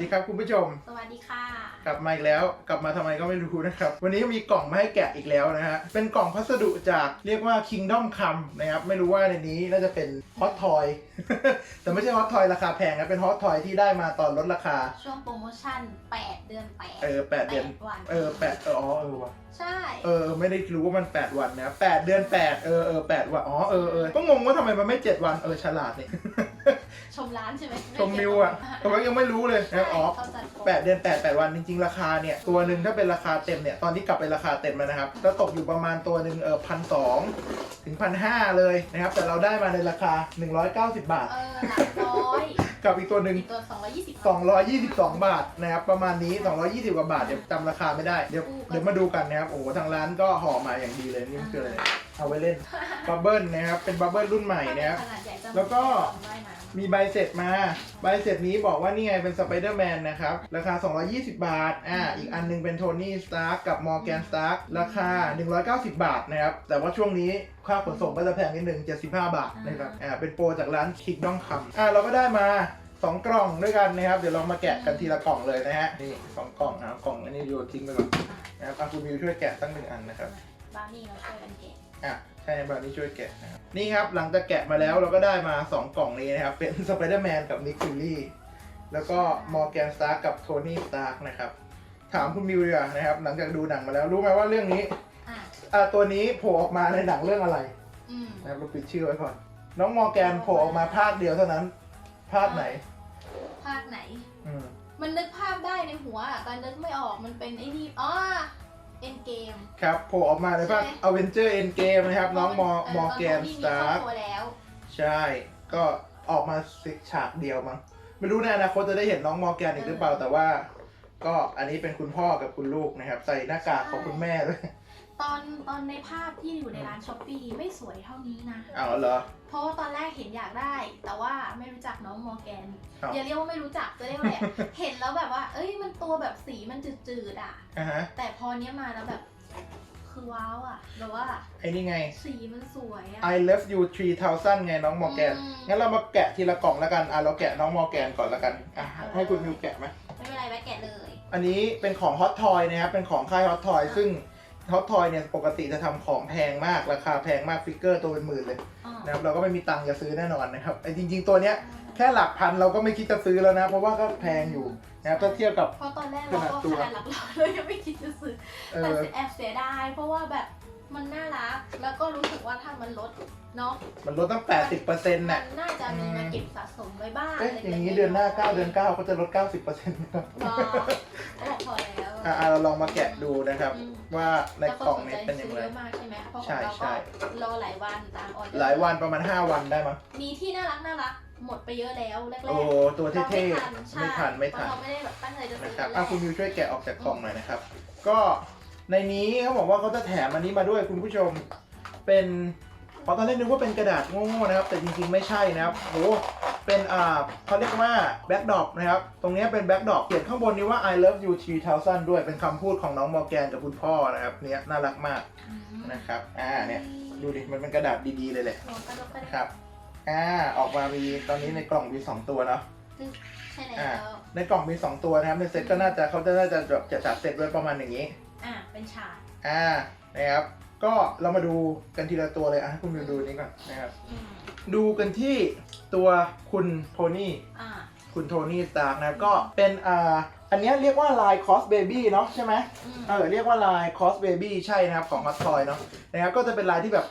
ดีครับคุณผู้ชม สวัสดีค่ะ กลับมาอีกแล้ว กลับมาทำไมก็ไม่รู้นะครับ วันนี้มีกล่องมาให้แกะอีกแล้วนะฮะ เป็นกล่องพัสดุจากเรียกว่า Kingdom Come นะครับ ไม่รู้ว่าในนี้น่าจะเป็นฮอตทอยแต่ไม่ใช่ฮอตทอยราคาแพงนะ เป็นฮอตทอยที่ได้มาตอนลดราคา ช่วงโปรโมชั่น 8 เดือน 8 เออแปดเดือน วันเออแปดเอออ๋อเออว่ะใช่ เออ ไม่ได้รู้ว่ามัน 8 วันนะแปดเดือน 8 เออเออแปดวัน อ๋อ เออเออก็งงว่าทำไมมันไม่ 7 วัน เออ ฉลาดนี่ ชมร้านใช่ไหมชมมิวอะแต่ว่ายังไม่รู้เลยใช่นะอ๋อเขาจัดโปรแปดเดือนแปดแปดวันจริง ๆ ราคาเนี่ย ตัวหนึ่งถ้าเป็นราคาเต็มเนี่ย ตอนที่กลับไปราคาเต็มแล้วนะครับก็ตกอยู่ประมาณตัวหนึ่งเออพันสองถึงพันห้าเลยนะครับ แต่เราได้มาในราคา 190 บาท เออหลักร้อยกับอีกตัวหนึ่งมีตัว220 222 บาทนะครับประมาณนี้ 220 กว่าบาทเดี๋ยวจำราคาไม่ได้เดี๋ยวเดี๋ยวมาดูกันนะครับโอ้โหทางร้านก็ห่อมาอย่างดีเลยนี่มันคืออะไรเนี่ยเอาไว้เล่นบับเบิ้ลนะครับเป็นบับเบิ้ลรุ่นใหม่นะครับ ขนาดใหญ่จะแล้วก็ว่ายน้มี มีใบเสร็จมา ใบเสร็จนี้บอกว่านี่ไงเป็นสไปเดอร์แมนนะครับ ราคา 220 บาท อ่า อีกอันนึงเป็นโทนี่สตาร์กกับมอร์แกนสตาร์กราคา 190 บาทนะครับ แต่ว่าช่วงนี้ค่าขนส่งก็จะแพงนิดนึง 75 บาทนะครับ อ่า เป็นโปรจากร้านคิกด้องคำอ่า เราก็ได้มา2กล่องด้วยกันนะครับ เดี๋ยวเรามาแกะกันทีละกล่องเลยนะฮะ นี่สองกล่องนะครับกล่องอันนี้โยนทิ้งไปก่อนนะครับอะคุณมิวช่วยแกะตั้งหนึ่งอันนะครับบราวนี่เราช่วยกันเก็บ อะใช่บราวนี่ช่วยแกะนะครับนี่ครับหลังจากแกะมาแล้วเราก็ได้มา 2 กล่องนี้นะครับ เป็นสไปเดอร์แมนกับนิกฟิลลี่แล้วก็มอร์แกนสตาร์กับโทนี่สตาร์กนะครับ ถามคุณมิวดีกว่านะครับ หลังจากดูหนังมาแล้วรู้ไหมว่าเรื่องนี้อะอะตัวนี้โผล่ออกมาในหนังเรื่องอะไรอืมนะครับเราปิดชื่อไว้ก่อน น้องมอร์แกนโผล่ออกมาภาคเดียวเท่านั้นภาคไหน ภาคไหน อืม มันนึกภาพได้ในหัวอะแต่นึกไม่ออกมันเป็นไอ้นี่อ๋อ เอ็นเกม ครับโผล่ออกมาในภาคใช่ไหม Avenger Endgame นะครับ น้องมอมอร์แกนสตาร์กตัวแล้วใช่ ก็ออกมาสิฉากเดียวมั้งไม่รู้ในอนาคตจะได้เห็นน้องมอร์แกนอีกหรือเปล่าแต่ว่า ก็อันนี้เป็นคุณพ่อกับคุณลูกนะครับ ใส่หน้ากากของคุณแม่ด้วย ตอนตอนในภาพที่อยู่ในร้านช้อปปีไม่สวยเท่านี้นะเอาเหรอ เพราะว่าตอนแรกเห็นอยากได้ แต่ว่าไม่รู้จักน้องมอร์แกน ครับ อย่าเรียกว่าไม่รู้จักจะเรียกว่าอะไรอะ เห็นแล้วแบบว่า เอ้ยมันตัวแบบสีมันจืดๆอะ อะฮะแต่พอเนี้ยมาแล้วแบบ คือว้าวอะแบบว่าไอ้นี่ไง สีมันสวยอะ I love you 3000 ไงน้องมอร์แกน อืม งั้นเรามาแกะทีละกล่องแล้วกัน อะเราแกะน้องมอร์แกนก่อนแล้วกัน อะเอาเลยให้คุณมิวแกะไหม ไม่เป็นไรแวะแกะเลย อันนี้เป็นของ Hot Toy นะครับ เป็นของค่าย Hot Toy ซึ่ง Hot Toy เนี่ยปกติจะทำของแพงมากราคาแพงมากฟิกเกอร์ตัวเป็นหมื่นเลยอ๋อนะครับเราก็ไม่มีตังค์จะซื้อแน่นอนนะครับไอ้จริง ๆ ตัวเนี้ยแค่หลักพันเราก็ไม่คิดจะซื้อแล้วนะ เพราะว่าก็แพงอยู่นะครับถ้าเทียบกับเพราะตอนแรกเราก็ขนาดตัวขนาดหลักร้อยเลยยังไม่คิดจะซื้อเอแต่อแอบเสียดายเพราะว่าแบบมันน่ารักแล้วก็รู้สึกว่าถ้ามันลดเนาะมันลดตั้ง 80%น่ะมันน่าจะมีมาเก็บสะสมไว้บ้างเอ๊ะล็กๆอย่างนี้เดือนหน้า 9 เดือน9เขาจะลด 90%นะครับว้าวโอ้พอแล้ว อะอะเราลองมาแกะดูนะครับอืมว่าในแล้วกล่องนี้สใจเป็นยังไงซื้อเยอะมากใช่ไหมเพราะขใช่องเราใช่ก็รอหลายวันตามออเดอร์หลายวันประมาณ 5 วันได้มั้งมีที่น่ารักน่ารักหมดไปเยอะแล้วแรกๆโอ้โหตัวเราเท่ไม่ทันๆไม่ทันไม่ทันเพราะเราไม่ได้แบบตั้งใจจะซื้นะอครับแรอะกคุณมิวช่วยแกะออกจากกล่องหน่อยนะครับ ก็ในนี้เขาบอกว่าเขาจะแถมอันนี้มาด้วยคุณผู้ชมเป็นพอตอนแรกนึกว่าเป็นกระดาษโง่ๆนะครับ แต่จริงๆไม่ใช่นะครับโห เป็นอ่าเขาเรียกว่าแบ็กดอปนะครับ ตรงนี้เป็นแบ็กดอปเขียนข้างบนนี้ว่า I love you 3000 ด้วย เป็นคำพูดของน้องมอร์แกนกับคุณพ่อนะครับ เนี้ยน่ารักมากอืมนะครับ อ่า เนี่ย ดูดิ มันเป็นกระดาษดีๆเลยแหละโอ้กระดกกระดกครับ อ่า ออกมามี ตอนนี้ในกล่องมี 2 ตัวเนาะใช่อ่าแล้วในกล่องมี 2 ตัวนะครับ ในเซ็ตก็น่าจะเขาจะน่าจะแบบจะจัดเซ็ตไว้ประมาณอย่างนี้ อ่า เป็นฉาก อ่า นะครับ ก็เรามาดูกันทีละตัวเลยอะให้คุณมิวดูนี้ก่อนนะครับอืมดูกันที่ตัวคุณโทนี่ อ่า คุณโทนี่สตาร์กนะครับก็เป็นอ่าอันเนี้ยเรียกว่าลายคอสเบบี้เนาะใช่ไหมอืม เออเรียกว่าลายคอสเบบี้ใช่นะครับของ Hot Toy เนาะนะครับก็จะเป็นลายที่แบบ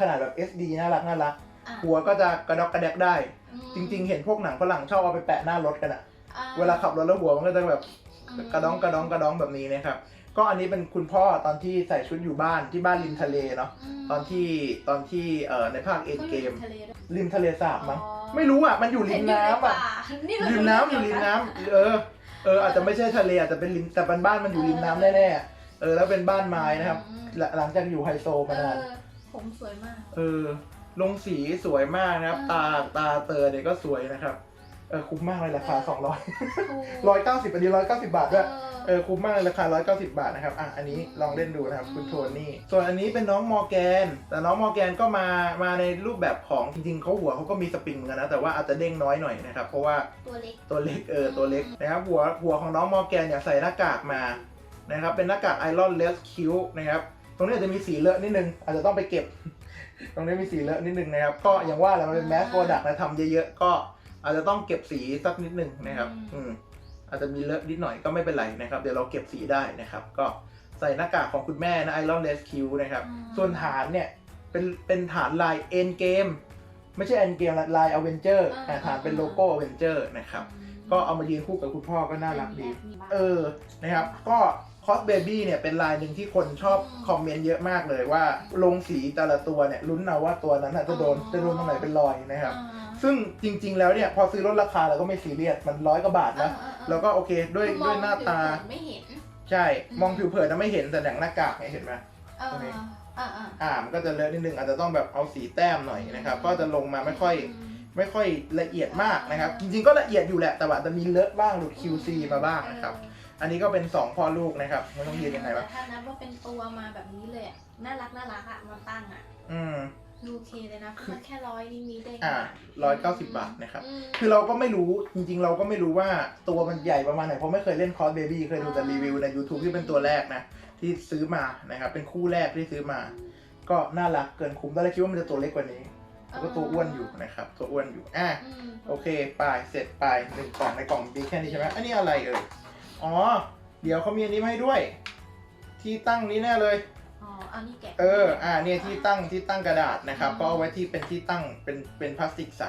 ขนาดแบบ SD น่ารักน่ารัก อะหัวก็จะกระดอกกระแดกได้ อืมจริง ๆ เห็นพวกหนังฝรั่งชอบเอาไปแปะหน้ารถกันอะอ่เวลาขับรถแล้วหัวมันก็จะแบบ อืมกระดองกระดองกระดองแบบนี้นะครับ ก็อันนี้เป็นคุณพ่อตอนที่ใส่ชุดอยู่บ้านที่บ้านริมทะเลเนาะมตอนที่ตอนที่เอ่อในภาคเอ็นเกม ขาอยู่ในทะเลด้วยริมทะเลสาบมั้งอ๋อไม่รู้อะมันอยู่ริมน้ำอะเห็นอยู่ในป่านี่เราริมน้ำอยู่ริมน้ำเออเอออาจจะไม่ใช่ทะเลอาจจะเป็นริมแต่เป็นบ้านมันอยู่ริมน้ำแน่ๆเออแล้วเป็นบ้านไม้นะครับ อืมหลังหลังจากอยู่ไฮโซเอมานาน อผมสวยมาก เออ ลงสีสวยมากนะครับอืมตาตาเตอเนี่ยก็สวยนะครับ เออคุ้มมากเลยราคา200ถูก190อันนี้190บาทด้วยเอเออคุ้มมากเลยราคา190บาทนะครับอะอันนี้ลองเล่นดูนะครับคุณโทนี่ส่วนอันนี้เป็นน้องมอร์แกน แต่น้องมอร์แกนก็มามาในรูปแบบของจริงๆเขาหัวเขาก็มีสปริงเหมือนกันนะแต่ว่าอาจจะเด้งน้อยหน่อยนะครับเพราะว่าตัวเล็กตัวเล็กเออตัวเล็กนะครับหัวหัวของน้องมอร์แกนเนี่ยใส่หน้ากากมานะครับเป็นหน้ากากไอรอนเลสคิวนะครับตรงนี้อาจจะมีสีเลอะนิดนึงอาจจะต้องไปเก็บ ตรงนี้มีสีเลอะนิดนึงนะครับก็อย่างว่าแหละมันเป็นแมสโปรดักต์นะทำเยอะๆก็ อาจจะต้องเก็บสีสักนิดนึงนะครับ อืมอาจจะมีเลอะนิดหน่อยก็ไม่เป็นไรนะครับ เดี๋ยวเราเก็บสีได้นะครับ ก็ใส่หน้ากากของคุณแม่นะไอรอนเลสคิวนะครับ ส่วนฐานเนี่ยเป็นเป็นฐานลายเอ็นเกมไม่ใช่เอ็นเกมลายอเวนเจอร์ฐานเป็นโลโก้อเวนเจอร์นะครับ ก็เอามายืนคู่กับคุณพ่อก็น่ารักดี เออนะครับ ก็คอสเบบี้เนี่ยเป็นลายหนึ่งที่คนชอบคอมเมนต์เยอะมากเลยว่า ลงสีแต่ละตัวเนี่ยลุ้นเอาว่าตัวนั้นน่ะจะโดนจะโดนตรงไหนเป็นรอยนะครับ ซึ่งจริง ๆ แล้วเนี่ยพอซื้อลดราคาเราก็ไม่ซีเรียสมันร้อยกว่าบาทนะแล้วก็โอเคด้วยด้วยหน้าตาไม่เห็นใช่อืมมองผิวเผินนะไม่เห็นแต่หนังหน้ากากเนี่ยเห็นไหมเออตรงนี้อ่าอ่าอ่ามันก็จะเลอะนิดนึงอาจจะต้องแบบเอาสีแต้มหน่อยนะครับ ก็จะลงมาไม่ค่อย ไม่ค่อยละเอียดมากนะครับ จริงๆก็ละเอียดอยู่แหละแต่ว่าจะมีเลอะบ้างหลุด QC มาบ้างนะครับ อันนี้ก็เป็น 2 พ่อลูกนะครับไม่ต้องยืนยังไงวะแต่ถ้านับว่าเป็นตัวมาแบบนี้เลยอะน่ารักน่ารักอะมาตั้งอะอืมดูโอเคเลยนะเพราะมันแค่ร้อยนิดๆเองอ่าร้อยเก้าสิบบาทนะครับอืมคือเราก็ไม่รู้จริงๆ เราก็ไม่รู้ว่าตัวมันใหญ่ประมาณไหนเพราะไม่เคยเล่นคอสเบบี้เคยดูแต่รีวิวใน YouTube ที่เป็นตัวแรกนะ ที่ซื้อมานะครับ เป็นคู่แรกที่ซื้อมา ก็น่ารักเกินคุ้มตอนแรกคิดว่ามันจะตัวเล็กกว่านี้ แล้วก็ตัวอ้วนอยู่นะครับ ตัวอ้วนอยู่อะอืมโอเคไปเสร็จไปหนึ่งกล่องในกล่องมีแค่นี้ใช่ไหมอันนี้อะไรเอ่ยอ๋อ เดี๋ยวเขามีอันนี้มาให้ด้วย ที่ตั้งนี้แน่เลยอ๋ออันนี้แกะเอออ่าเนี่ยที่ตั้งที่ตั้งกระดาษนะครับ ก็เอาไว้ที่เป็นที่ตั้งเป็นเป็นพลาสติกใส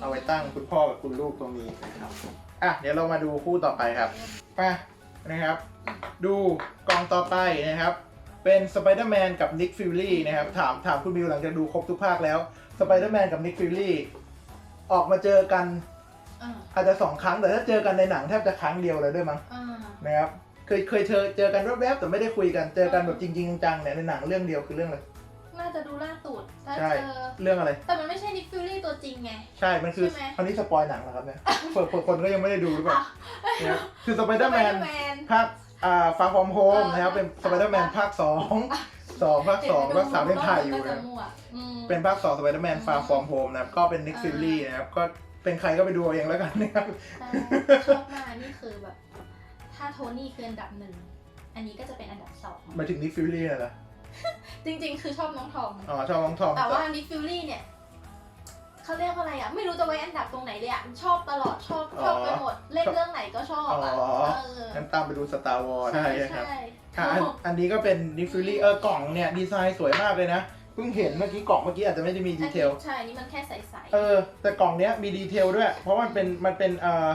เอาไว้ตั้งคุณพ่อกับคุณลูกตรงนี้นะครับอะเดี๋ยวเรามาดูคู่ต่อไปครับมานะครับ ดูกล่องต่อไปนะครับ เป็นสไปเดอร์แมนกับนิกฟิลลี่นะครับถามถามคุณบิวหลังจากดูครบทุกภาคแล้วสไปเดอร์แมนกับนิกฟิลลี่ออกมาเจอกันอ่าอาจจะสองครั้งแต่ถ้าเจอกันในหนังแทบจะครั้งเดียวเลยด้วยมั้งอ่านะครับเคยเคยเจอเจอกันแวบๆแต่ไม่ได้คุยกันเจอกันแบบจริงๆจังๆเนี่ยในหนังเรื่องเดียวคือเรื่องอะไร น่าจะดูล่าสุดถ้าใช่ เจอ เรื่องอะไร แต่มันไม่ใช่นิกฟิลลี่ตัวจริงไง ใช่มันคือใช่ไหม อันนี้สปอยหนังเหรอครับเนี่ยเผื่อเผื่อคนก็ยังไม่ได้ดูหรือเปล่านะครับคือสไปเดอร์แมน Spider-Man ภาค อ่าฟาฟอร์มโฮมเออนะครับเป็นสใช่ไปเดอร์แมนภาคสองสองภาคสองภาคสามเล่นถ่ายอยู่ก็จะนะมั่วอืมเป็นภาคสองสไปเดอร์แมนฟาฟอร์มโฮมนะครับก็เป็นนิกอ่าฟิลลี่นะครับก็เป็นใครก็ไปดูเอาเองแล้วกันนะครับแต่ชอบมากนี่คือแบบถ้าโทนี่คืออันดับหนึ่งอันนี้ก็จะเป็นอันดับสองมาถึงนิกฟิลลี่น่ะเหรอจริงๆ คือชอบน้องทอมอ๋อชอบน้องทอมแต่ว่านิกฟิลลี่เนี่ย เขาเรียกว่าอะไรอะ ไม่รู้จะไว้อันดับตรงไหนเลยอะ ชอบตลอดชอบชอบไปหมด เล่นเรื่องไหนก็ชอบอะอ๋อเอองั้นตามไปดูสตาร์วอร์ใช่ได้ครับ ใช่อะอันอันนี้ก็เป็นนิกฟิลลี่เออกล่องเนี่ย ดีไซน์สวยมากเลยนะ เพิ่งเห็นเมื่อกี้กล่องเมื่อกี้อาจจะไม่ได้มีดีเทลใช่นี่มันแค่ใสๆ เออ แต่กล่องเนี้ยมีดีเทลด้วย เพราะมันเป็นมันเป็นเออ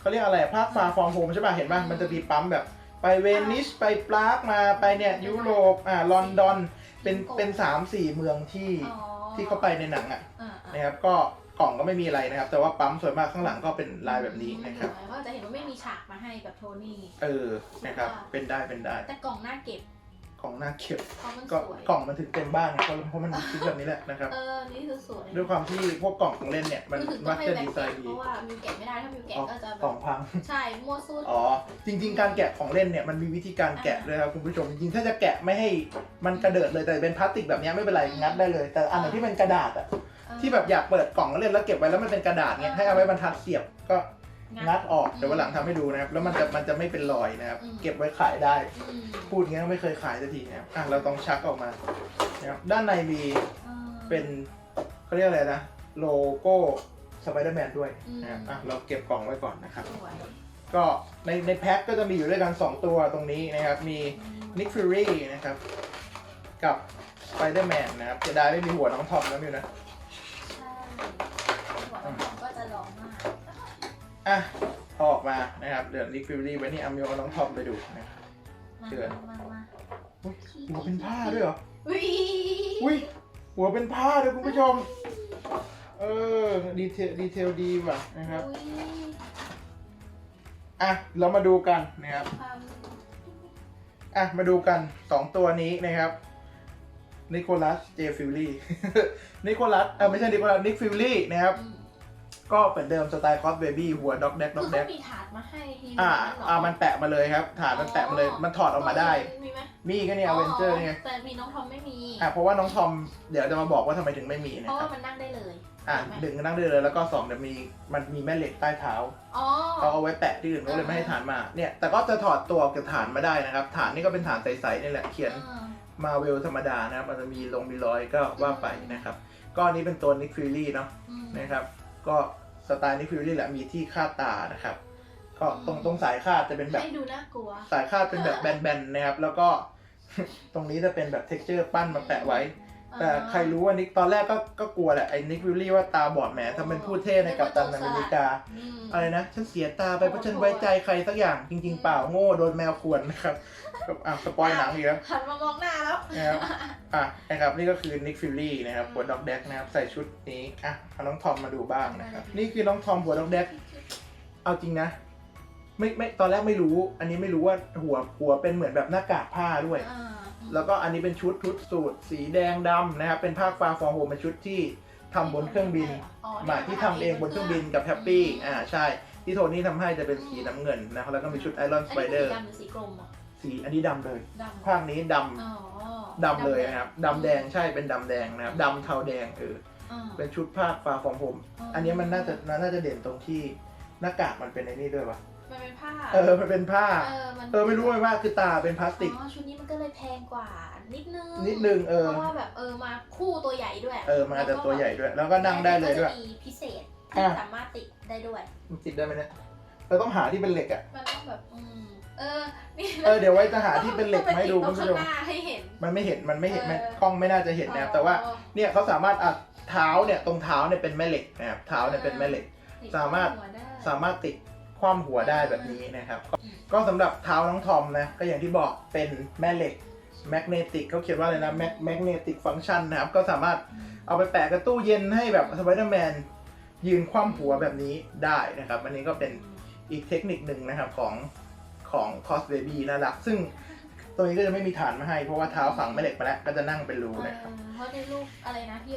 เขาเรียกอะไรภาคฟาฟอร์มโฮมใช่ป่ะ เห็นป่ะ มันจะมีปั๊มแบบ ไปเวนิส ไปปรากมา ไปเนี่ยยุโรป อ่า ลอนดอน เป็นเป็นสามสี่เมืองที่อ๋อที่เขาไปในหนังอะอ่าๆนะครับ ก็กล่องก็ไม่มีอะไรนะครับ แต่ว่าปั๊มสวยมากข้างหลังก็เป็นลายแบบนี้นะครับ ก็จะเห็นว่าไม่มีฉากมาให้แบบโทนี่ เออนะครับ เป็นได้เป็นได้ แต่กล่องน่าเก็บ กล่องหน้าเก็บเพราะมันก็สวยกล่องมันถึงเต็มบ้านไงเพราะเพราะมันชิ้นแบบนี้แหละนะครับ เออ นี่คือสวยด้วยความที่พวกกล่องของเล่นเนี่ย มันรู้สึกต้มัอกงให้จะแบ็ดีคไซแกะน์เพดีราะว่ามิวแกะไม่ได้ถ้ามิวแกะอ๋อก็จะแบกล่อบงพัง ใช่มั่วสุดอ๋อ จริง ๆ การแกะของเล่นเนี่ยมันมีวิธีการแกะด้วยครับคุณผู้ชม จริงๆ ถ้าจะแกะไม่ให้มันกระเดิดเลยแต่เป็นพลาสติกแบบเนี้ยไม่เป็นไรงัดได้เลย แต่อันไหนที่เป็นกระดาษอะเออ ที่แบบอยากเปิดกล่องแล้วเล่นแล้วเก็บไว้แล้วมันเป็นกระดาษเนี่ยให้เอาไว้บรรทัดเสียบก็ งัดออกเดี๋ยววันหลังทำให้ดูนะครับ แล้วมันจะมันจะไม่เป็นรอยนะครับ เก็บไว้ขายได้ อืมพูดอย่างเงี้ยไม่เคยขายสักทีนะครับอะเราต้องชักออกมานะครับด้านในมีออเป็นเขาเรียกอะไรนะโลโก้สไปเดอร์แมนด้วยนะครับอืม อะเราเก็บกล่องไว้ก่อนนะครับ สวยก็ในในแพ็คก็จะมีอยู่ด้วยกัน 2 ตัวตรงนี้นะครับ มี Nick Fury นะครับ กับ Spider-Man นะครับจะได้ไม่มีหัวน้องทอมแล้วมิวนะใช่ อะเอาออกมานะครับเดี๋ยว Nick Fury ไว้นี่อามิวเอาน้องทอมไปดูนะครับมาเชิญมามาอุ๊ยหัวเป็นผ้าด้วยเหรอ อุ้ยอุ้ยหัวเป็นผ้าด้วยคุณผู้ชม เออ ดีเทลดีเทลดีว่ะนะครับ อุ้ยอะ เรามาดูกันนะครับ ความอะ มาดูกัน 2 ตัวนี้นะครับนิโคลัสเจฟิลลี่ นิโคลัสเออไม่ใช่นิโคลัสนิกฟิลลี่นะครับ อืม ก็เหมือนเดิมสไตล์คอสเบบี้หัวด็อกแดกด็คืออกแดเขากมีถาดมาให้ทีอ่าเหรอ่ามันแปะมาเลยครับฐานมันแปะมาเลยมันถอดออกมาได้ มีไหมมีก็เนี่ยเวนเจอร์ไงแต่มีน้องทอมไม่มี อะเพราะว่าน้องทอมเดี๋ยวจะมาบอกว่าทำไมถึงไม่มีเพนะราะครัว่าบมันนั่งได้เลยอะเห็นไหมดึงนั่งได้เลยแล้วก็สองเดี๋ยวมีมันมีแม่เหล็กใต้เท้า อ๋อ เขาเอาไว้แปะที่อื่นก็เลยไม่ให้ฐานมา เนี่ย แต่ก็จะถอดตัวออกจากฐานมาได้นะครับ ฐานนี่ก็เป็นฐานใสๆนี่แหละ เขียนอ่ามาเวลธรรมดานะครับมันจะมีลงมีรอยก็ว่าไปนะครับ ก็อันนี้เป็นตัวนิกฟิลลี่เนาะอืมนะครับ ก็สไตล์นิกฟิลลี่แหละมีที่คาดตานะครับ ก็ตรงตรงสายคาดจะเป็นแบบให้ดูน่ากลัว สายคาดเป็นแบบแบนๆนะครับ แล้วก็ ตรงนี้จะเป็นแบบเท็กเจอร์ปั้นมาแปะไว้ แต่ใครรู้ว่านิกตอนแรกก็ก็กลัวแหละไอ้นิกวิลลี่ว่าตาบอดแหมทำเป็นพูดเท่ในกัปตันอเมริกาอืมอะไรนะ ฉันเสียตาไปเพราะฉันไว้ใจใครสักอย่างจริง ๆ เปล่าโง่โดนแมวข่วนนะครับก็ อะสปอยหนังอีกแล้วหันมามองหน้าแล้วนะครับอะนะครับนี่ก็คือนิกฟิลลี่นะครับหัวด็อกแดกนะครับใส่ชุดนี้อะเอาน้องทอมมาดูบ้างนะครับนี่คือน้องทอมหัวด็อกแดกเอาจริงนะ ไม่ไม่ตอนแรกไม่รู้ อันนี้ไม่รู้ว่าหัวหัวเป็นเหมือนแบบหน้ากากผ้าด้วยอ่าแล้วก็อันนี้เป็นชุดชุดสูทสีแดงดำนะครับเป็นภาคฟาฟอร์โฮมเป็นชุดที่ทำบนเครื่องบินอ๋อหมายที่ทำเองบนเครื่องบินกับแฮปปี้อ่าใช่ที่โทนี่ทำให้จะเป็นสีน้ำเงินนะครับแล้วก็มีชุดไอรอนสไปเดอร์อันนี้สีดำหรือสีกรมอะ สีอันนี้ดำเลยดำภาคนี้ดำอ๋อดำเลยนะครับดำแดงใช่เป็นดำแดงนะครับดำเทาแดงเอออ่าเป็นชุดภาคฟาฟอร์โฮมอันนี้มันน่าจะน่าจะเด่นตรงที่หน้ากากมันเป็นไอ้นี่ด้วยวะมันเป็นผ้าเออมันเป็นผ้า เออมันเออไม่รู้เลยว่าคือตาเป็นพลาสติก อ๋อชุดนี้มันก็เลยแพงกว่านิดนึงนิดนึงเออ เพราะว่าแบบเออมาคู่ตัวใหญ่ด้วยเออมันอาจจะตัวใหญ่ด้วย แล้วก็นั่งได้เลยด้วย แก็จะมีพิเศษที่อะ สามารถติดได้ด้วย มันติดได้ไหมเนี่ยเราต้องหาที่เป็นเหล็กอะ มันต้องแบบอืม เออนี่เออเดี๋ยวไว้จะหาที่เป็นเหล็กมาให้ดูต้คุอณงไปติดตรงผู้ชมข้างหน้าให้เห็น มันไม่เห็นมันไม่เห็นเออมันกล้องไม่น่าจะเห็นนะครับแต่ว่าอ๋อเนี่ยเขาสามารถอัดเท้าเนี่ยตรงเท้าเนี่ยเป็นแม่เหล็กนะครับเท้าเนี่ยเป็นแม่เหล็กติดสามารถหัวได้สามารถติดคว่ำหัวได้แบบนี้นะครับ ก็สำหรับเท้าน้องทอมนะก็อย่างที่บอกเป็นแม่เหล็กแมกเนติกเขาเขียนว่าอะไรนะแมกเนติกฟังชันนะครับ ก็สามารถเอาไปแปะกับตู้เย็นให้แบบสไปเดอร์แมนยืนคว่ำหัวแบบนี้ได้นะครับ อันนี้ก็เป็นอีกเทคนิคหนึ่งนะครับของ ของคอสเบบี้น่ารัก ซึ่งตัวนี้ก็จะไม่มีฐานมาให้ เพราะว่าเท้าฝังแม่เหล็กไปแล้ว ก็จะนั่งเป็นรูเออนะครับ เพราะในรูปอะไรนะที่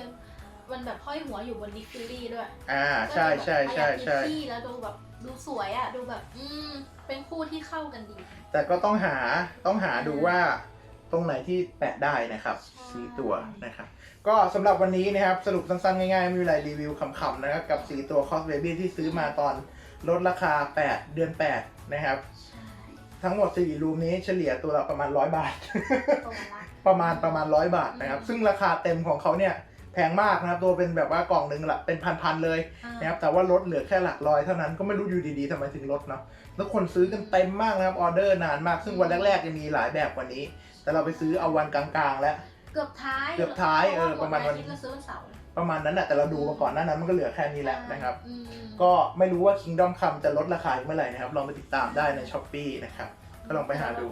มันแบบห้อยหัวอยู่บนดิกฟิลลี่ด้วย อ่า ใช่ใช่ใช่ใช่ก็จะแบบประหยัดพื้นที่แล้วดูแบบดูสวยอะดูแบบอืมเป็นคู่ที่เข้ากันดี แต่ก็ต้องหาต้องหาดูว่าตรงไหนที่แปะได้นะครับใช่สีตัวนะครับ ก็สำหรับวันนี้นะครับ สรุปสั้นๆ ง่ายๆ ไม่มีอะไรรีวิวขำๆนะครับ กับสีตัวคอสเบบี้ที่ซื้อมาตอนลดราคา 8 เดือน 8 นะครับใช่ ทั้งหมด4รูมนี้เฉลี่ยตัวละประมาณ100บาท ตัวละประมาณประมาณ100บาทนะครับอืมซึ่งราคาเต็มของเขาเนี่ยแพงมากนะครับตัวเป็นแบบว่ากล่องหนึ่งละเป็นพันๆเลยอ่านะครับแต่ว่าลดเหลือแค่หลักร้อยเท่านั้นก็ไม่รู้อยู่ดีๆทำไมถึงลดเนาะแล้วคนซื้อกันเต็มมากนะครับออเดอร์นานมากซึ่งวันแรกๆจะมีหลายแบบกว่านี้ แต่เราไปซื้อเอาวันกลางๆ แล้ว เกือบท้ายเกือบท้ายเออประมาณวันที่เราซื้อวันเสาร์ ประมาณนั้นแหะแต่เราดูมาก่อนหน้านั้นมันก็เหลือแค่นี้แหละนะครับอืมก็ไม่รู้ว่า Kingdom Come จะลดราคาอีกเมื่อไหร่นะครับ ลองไปติดตามได้ใน s h อ p e e นะครับ ก็ลองไปหาดู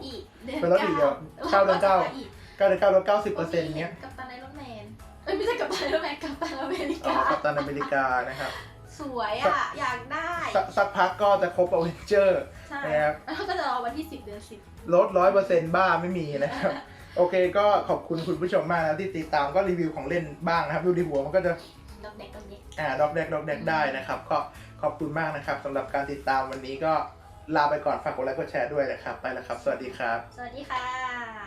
เดือนไปลดอีกเดี๋ยวเก้าเดือนเก้าอีก9เดือน9ลด90เปอร์เซ็นต์เนี้ยกัปตันไอรอนแมนเอ้ยไม่ใช่กัปตันไอรอนแมนกัปตันอเมริอ๋อกากัปตันอเมริกานะครับสวยอะ อยากได้ สักสักพักก็จะครบอเวนเจอร์ใช่นะครับแล้วก็จะรอวันที่ 10 เดือน10 ลดร้อยเปอร์เซ็นต์บ้าไม่มีนะครับ โอเคก็ขอบคุณคุณผู้ชมมากนะที่ติดตามก็รีวิวของเล่นบ้างนะครับ ดูดีหัวมันก็จะดอกเด็กดอกเด็กอ่าดอกแดกดอกแดกได้นะครับก็ขอบคุณมากนะครับสำหรับการติดตามวันนี้ก็ลาไปก่อนฝากกดไลค์กดแชร์ด้วยนะครับ ไปแล้วครับ สวัสดีครับ สวัสดีค่ะ